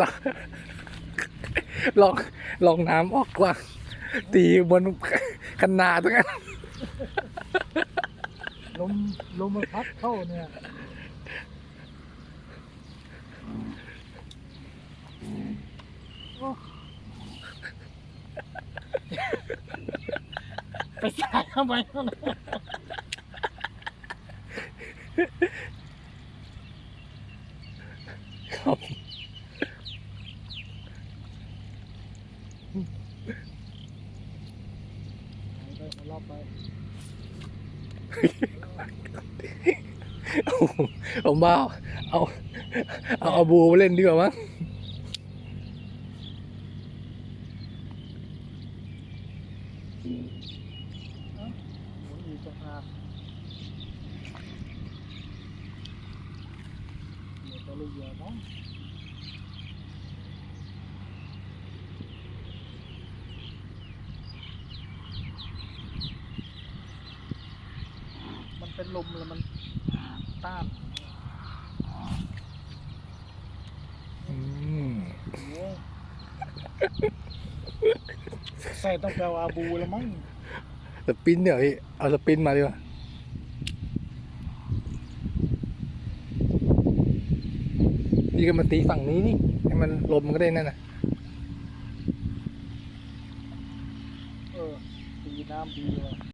ลองลองลองน้ำออกกว้างตีบนคันนาตรงนั้นลมลมมันพัดเข้าเนี่ยโอ้ไปใส่ทำไมนั่นน่ะ ครับไปไปรอบไปผมบ้าเอาเอาเอาบูมาเล่นดีกว่ามั้งหมุนอีกจะเลยเยอะเนาะมันเป็นลมแล้วมันต้านอืมโอ้ยใส่ต้องแปลอาบูแล้วมั้งสปินเดี๋ยวพี่เอาสปินมาดีกว่า พี่ก็มาตีฝั่งนี้นี่ให้มันลมมันก็ได้นั่นนะเออตีน้ำดีเลย